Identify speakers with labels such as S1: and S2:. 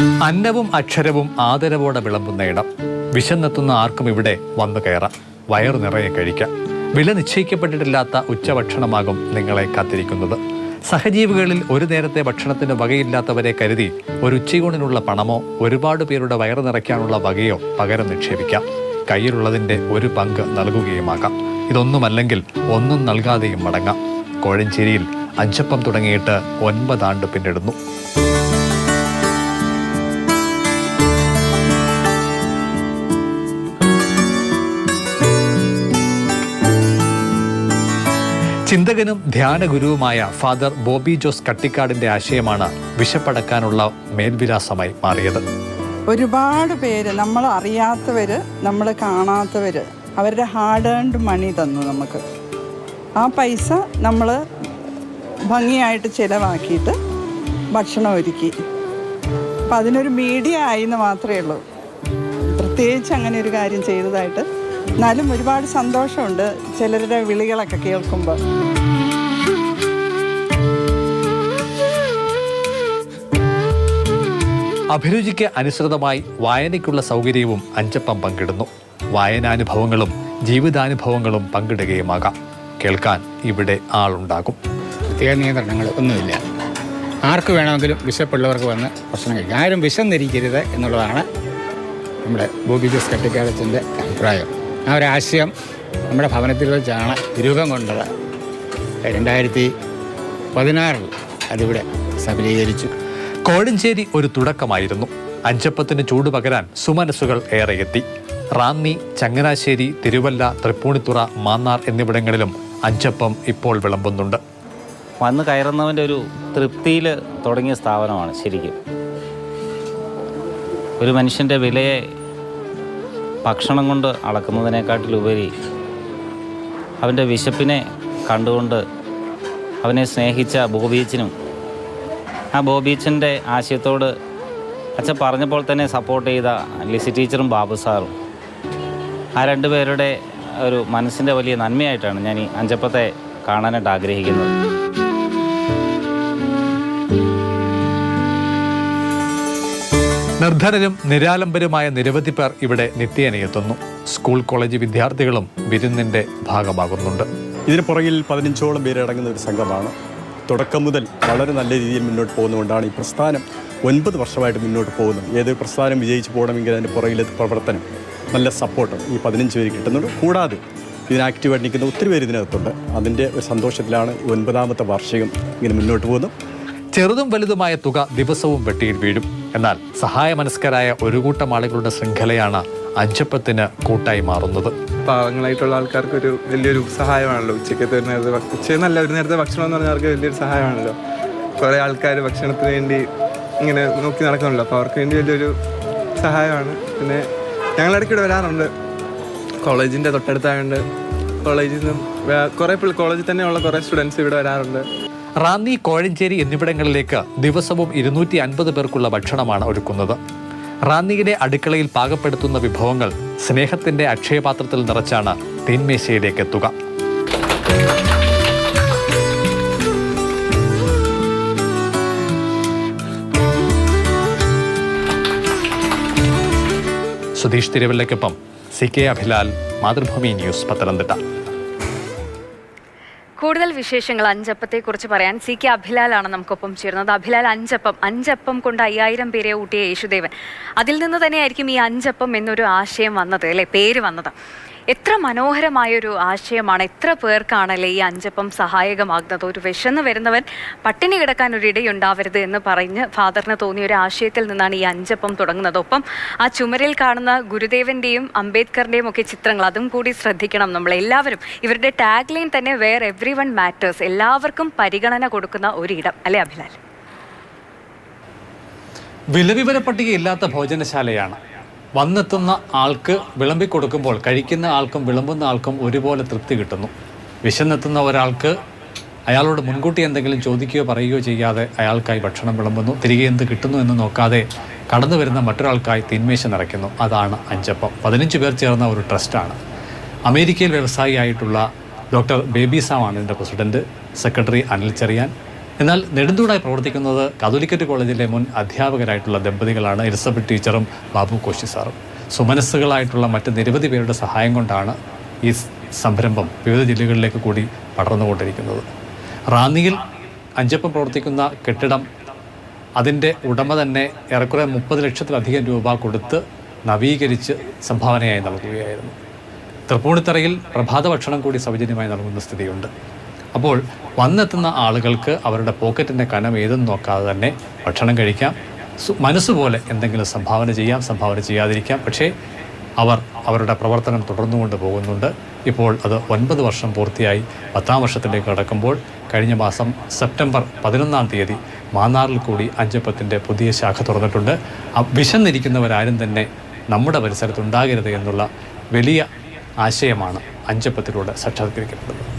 S1: അന്നവും അക്ഷരവും ആദരവോടെ വിളമ്പുന്ന ഇടം. വിശന്നെത്തുന്ന ആർക്കും ഇവിടെ വന്നു കയറാം. വയറു നിറയെ കഴിക്കാം. വില നിശ്ചയിക്കപ്പെട്ടിട്ടില്ലാത്ത ഉച്ചഭക്ഷണമാകും നിങ്ങളെ കാത്തിരിക്കുന്നത്. സഹജീവികളിൽ ഒരു നേരത്തെ ഭക്ഷണത്തിന് വകയില്ലാത്തവരെ കരുതി ഒരു ഉച്ചയൂണിനുള്ള പണമോ ഒരുപാട് പേരുടെ വയറു നിറയ്ക്കാനുള്ള വകയോ പകരം നിക്ഷേപിക്കാം. കയ്യിലുള്ളതിന്റെ ഒരു പങ്ക് നൽകുകയുമാകാം. ഇതൊന്നുമല്ലെങ്കിൽ ഒന്നും നൽകാതെയും മടങ്ങാം. കോഴഞ്ചേരിയിൽ അഞ്ചപ്പം തുടങ്ങിയിട്ട് ഒൻപതാണ്ട് പിന്നിടുന്നു. ചിന്തകനും ധ്യാനഗുരുവുമായ ഫാദർ ബോബി ജോസ് കട്ടിക്കാടിന്റെ ആശയമാണ് വിശപ്പടക്കാനുള്ള മേൽവിലാസമായി മാറിയത്.
S2: ഒരുപാട് പേര് നമ്മൾ അറിയാത്തവര് നമ്മൾ കാണാത്തവര് അവരുടെ ഹാർഡ് ഏൺഡ് മണി തന്നു നമുക്ക്. ആ പൈസ നമ്മൾ ഭംഗിയായിട്ട് ചിലവാക്കിയിട്ട് ഭക്ഷണം ഒരുക്കി. അപ്പം അതിനൊരു മീഡിയ ആയി എന്ന് മാത്രമേ ഉള്ളൂ. പ്രത്യേകിച്ച് അങ്ങനെ ഒരു കാര്യം ചെയ്തതായിട്ട് എന്നാലും ഒരുപാട് സന്തോഷമുണ്ട് ചിലരുടെ വിളികളൊക്കെ കേൾക്കുമ്പോൾ.
S1: അഭിരുചിക്ക് അനുസൃതമായി വായനയ്ക്കുള്ള സൗകര്യവും അഞ്ചപ്പം പങ്കിടുന്നു. വായനാനുഭവങ്ങളും ജീവിതാനുഭവങ്ങളും പങ്കിടുകയുമാകാം. കേൾക്കാൻ ഇവിടെ ആളുണ്ടാകും.
S3: പ്രത്യേക നിയന്ത്രണങ്ങൾ ഒന്നുമില്ല. ആർക്ക് വേണമെങ്കിലും വിശപ്പുള്ളവർക്ക് വന്ന് ഭക്ഷണം കഴിക്കാം. ആരും വിശന്നിരിക്കരുത് എന്നുള്ളതാണ് നമ്മുടെ ബോബി ജോസ് കട്ടിക്കാലത്തിന്റെ അഭിപ്രായം. ആ ഒരു ആശയം നമ്മുടെ ഭവനത്തിൽ വെച്ചാണ് രൂപം കൊണ്ടത്. രണ്ടായിരത്തി പതിനാറിൽ അതിവിടെ സബലീകരിച്ചു
S1: കോഴഞ്ചേരി ഒരു തുടക്കമായിരുന്നു. അഞ്ചപ്പത്തിന് ചൂട് പകരാൻ സുമനസ്സുകൾ ഏറെ എത്തി റാന്നി ചങ്ങനാശ്ശേരി തിരുവല്ല തൃപ്പൂണിത്തുറ മാന്നാർ എന്നിവിടങ്ങളിലും അഞ്ചപ്പം ഇപ്പോൾ വിളമ്പുന്നുണ്ട്.
S4: വന്ന് കയറുന്നവന്റെ ഒരു തൃപ്തിയിൽ തുടങ്ങിയ സ്ഥാപനമാണ് ശരിക്കും. ഒരു മനുഷ്യന്റെ വിലയെ ഭക്ഷണം കൊണ്ട് അളക്കുന്നതിനെക്കാട്ടിലുപരി അവന്റെ വിശപ്പിനെ കണ്ടുകൊണ്ട് അവനെ സ്നേഹിച്ച ബോബീച്ചിനും ആ ബോബീച്ചിന്റെ ആശയത്തോട് അച്ഛൻ പറഞ്ഞപ്പോൾ തന്നെ സപ്പോർട്ട് ചെയ്ത ലിസി ടീച്ചറും ബാബു സാറും. ആ രണ്ടുപേരുടെ ഒരു മനസ്സിന്റെ വലിയ നന്മയായിട്ടാണ് ഞാൻ ഈ അഞ്ചപ്പത്തെ കാണാനായിട്ട് ആഗ്രഹിക്കുന്നത്.
S1: നിർധനരും നിരാലംബരുമായ നിരവധി പേർ ഇവിടെ നിത്യേനയെത്തുന്നു. സ്കൂൾ കോളേജ് വിദ്യാർത്ഥികളും വിരുന്നിന്റെ ഭാഗമാകുന്നുണ്ട്.
S5: ഇതിന് പുറകിൽ പതിനഞ്ചോളം പേരടങ്ങുന്ന ഒരു സംഘമാണ്. തുടക്കം മുതൽ വളരെ നല്ല രീതിയിൽ മുന്നോട്ട് പോകുന്നതുകൊണ്ടാണ് ഈ പ്രസ്ഥാനം ഒൻപത് വർഷമായിട്ട് മുന്നോട്ട് പോകുന്നത്. ഏതൊരു പ്രസ്ഥാനം വിജയിച്ചു പോകണമെങ്കിൽ അതിന്റെ പുറകിലെ പ്രവർത്തനം നല്ല സപ്പോർട്ട് ഈ പതിനഞ്ച് പേര് കിട്ടുന്നുണ്ട്. കൂടാതെ ഇതിന് ആക്റ്റീവായിട്ട് നിൽക്കുന്ന ഒത്തിരി പേര് ഇതിനകത്തുണ്ട്. അതിന്റെ ഒരു സന്തോഷത്തിലാണ് ഒൻപതാമത്തെ വാർഷികം ഇങ്ങനെ മുന്നോട്ട് പോകുന്നത്.
S1: ചെറുതും വലുതുമായ തുക ദിവസവും വെട്ടിയിൽ വീഴും. എന്നാൽ സഹായമനസ്കരായ ഒരു കൂട്ടം ആളുകളുടെ ശൃംഖലയാണ് അഞ്ചപ്പത്തിന് കൂട്ടായി മാറുന്നത്.
S6: പാവങ്ങളായിട്ടുള്ള ആൾക്കാർക്ക് ഒരു വലിയൊരു സഹായമാണല്ലോ ഉച്ചക്കത്തെ ഒരു നേരത്തെ നല്ല ഒരു നേരത്തെ ഭക്ഷണം എന്ന് പറഞ്ഞാൽ അവർക്ക് വലിയൊരു സഹായമാണല്ലോ. കുറേ ആൾക്കാർ ഭക്ഷണത്തിന് വേണ്ടി ഇങ്ങനെ നോക്കി നടക്കണമല്ലോ അപ്പോൾ അവർക്ക് വേണ്ടി വലിയൊരു സഹായമാണ്. പിന്നെ ഞങ്ങൾ ഇടയ്ക്കിടെ വരാറുണ്ട്. കോളേജിന്റെ തൊട്ടടുത്തായതുകൊണ്ട് കോളേജിൽ നിന്നും കുറേ കോളേജിൽ തന്നെയുള്ള കുറേ സ്റ്റുഡൻസ് ഇവിടെ വരാറുണ്ട്.
S1: റാന്നി കോഴഞ്ചേരി എന്നിവിടങ്ങളിലേക്ക് ദിവസവും ഇരുന്നൂറ്റി അൻപത് പേർക്കുള്ള ഭക്ഷണമാണ് ഒരുക്കുന്നത്. റാന്നിയിലെ അടുക്കളയിൽ പാകപ്പെടുത്തുന്ന വിഭവങ്ങൾ സ്നേഹത്തിന്റെ അക്ഷയപാത്രത്തിൽ നിറച്ചാണ് തീന്മേശയിലേക്ക് എത്തുക. Sudheesh തിരുവല്ലയ്ക്കൊപ്പം C K Abhilal Mathrubhumi news Pathanamthitta.
S7: കൂടുതൽ വിശേഷങ്ങൾ അഞ്ചപ്പത്തെക്കുറിച്ച് പറയാൻ സി കെ അഭിലാലാണ് നമുക്കൊപ്പം ചേരുന്നത്. അഭിലാൽ അഞ്ചപ്പം. അഞ്ചപ്പം കൊണ്ട് അയ്യായിരം പേരെ ഊട്ടിയ യേശുദേവൻ. അതിൽ നിന്ന് തന്നെയായിരിക്കും ഈ അഞ്ചപ്പം എന്നൊരു ആശയം വന്നത് അല്ലേ? പേര് വന്നത്. എത്ര മനോഹരമായൊരു ആശയമാണ്. എത്ര പേർക്കാണല്ലേ ഈ അഞ്ചപ്പം സഹായകമാകുന്നത്? ഒരു വിശന്ന് വരുന്നവൻ പട്ടിണി കിടക്കാൻ ഒരു ഇടയുണ്ടാവരുത് എന്ന് പറഞ്ഞ് ഫാദറിന് തോന്നിയ ഒരു ആശയത്തിൽ നിന്നാണ് ഈ അഞ്ചപ്പം തുടങ്ങുന്നത്. ഒപ്പം ആ ചുമരിൽ കാണുന്ന ഗുരുദേവന്റെയും അംബേദ്കറിന്റെയും ഒക്കെ ചിത്രങ്ങൾ അതും കൂടി ശ്രദ്ധിക്കണം നമ്മൾ എല്ലാവരും. ഇവരുടെ ടാഗ് ലൈൻ തന്നെ വേർ എവ്രി വൺ മാറ്റേഴ്സ് എല്ലാവർക്കും പരിഗണന കൊടുക്കുന്ന ഒരിടം. അല്ലേ അഭിലാൽ?
S1: വിലവിവര പട്ടികയില്ലാത്ത ഭോജനശാലയാണ്. വന്നെത്തുന്ന ആൾക്ക് വിളമ്പി കൊടുക്കുമ്പോൾ കഴിക്കുന്ന ആൾക്കും വിളമ്പുന്ന ആൾക്കും ഒരുപോലെ തൃപ്തി കിട്ടുന്നു. വിശന്നെത്തുന്ന ഒരാൾക്ക് അയാളോട് മുൻകൂട്ടി എന്തെങ്കിലും ചോദിക്കുകയോ പറയുകയോ ചെയ്യാതെ അയാൾക്കായി ഭക്ഷണം വിളമ്പുന്നു. തിരികെ എന്ത് കിട്ടുന്നു എന്ന് നോക്കാതെ കടന്നു വരുന്ന മറ്റൊരാൾക്കായി തിന്മേശ നിറയ്ക്കുന്നു. അതാണ് അഞ്ചപ്പം. പതിനഞ്ച് പേർ ചേർന്ന ഒരു ട്രസ്റ്റാണ്. അമേരിക്കയിൽ വ്യവസായിയായിട്ടുള്ള ഡോക്ടർ ബേബി സാമാണ് ഇതിന്റെ പ്രസിഡന്റ് സെക്രട്ടറി അനിൽ ചെറിയാൻ. എന്നാൽ നെടുന്തൂടായി പ്രവർത്തിക്കുന്നത് കാതോലിക്കറ്റ് കോളേജിലെ മുൻ അധ്യാപകരായിട്ടുള്ള ദമ്പതികളാണ് എലിസബത്ത് ടീച്ചറും ബാബു കോശി സാറും. സുമനസ്സുകളായിട്ടുള്ള മറ്റ് നിരവധി പേരുടെ സഹായം കൊണ്ടാണ് ഈ സംരംഭം വിവിധ ജില്ലകളിലേക്ക് കൂടി പടർന്നുകൊണ്ടിരിക്കുന്നത്. റാന്നിയിൽ അഞ്ചപ്പം പ്രവർത്തിക്കുന്ന കെട്ടിടം അതിന്റെ ഉടമ തന്നെ ഏറെക്കുറെ മുപ്പത് ലക്ഷത്തിലധികം രൂപ കൊടുത്ത് നവീകരിച്ച് സംഭാവനയായി നൽകുകയായിരുന്നു. തൃപ്പൂണിത്തറയിൽ പ്രഭാത ഭക്ഷണം കൂടി സൗജന്യമായി നൽകുന്ന സ്ഥിതിയുണ്ട്. അപ്പോൾ വന്നെത്തുന്ന ആളുകൾക്ക് അവരുടെ പോക്കറ്റിന്റെ കനം ഏതെന്ന് നോക്കാതെ തന്നെ ഭക്ഷണം കഴിക്കാം. മനസ്സുപോലെ എന്തെങ്കിലും സംഭാവന ചെയ്യാം സംഭാവന ചെയ്യാതിരിക്കാം. പക്ഷേ അവർ അവരുടെ പ്രവർത്തനം തുടർന്നുകൊണ്ട് പോകുന്നുണ്ട്. ഇപ്പോൾ അത് ഒൻപത് വർഷം പൂർത്തിയായി. പത്താം വർഷത്തിലേക്ക് കടക്കുമ്പോൾ കഴിഞ്ഞ മാസം സെപ്റ്റംബർ പതിനൊന്നാം തീയതി മാന്നാറിൽ കൂടി അഞ്ചപ്പത്തിന്റെ പുതിയ ശാഖ തുറന്നിട്ടുണ്ട്. വിശന്നിരിക്കുന്നവരാരും തന്നെ നമ്മുടെ പരിസരത്തുണ്ടാകരുത് എന്നുള്ള വലിയ ആശയമാണ് അഞ്ചപ്പത്തിലൂടെ സാക്ഷാത്കരിക്കപ്പെടുന്നത്.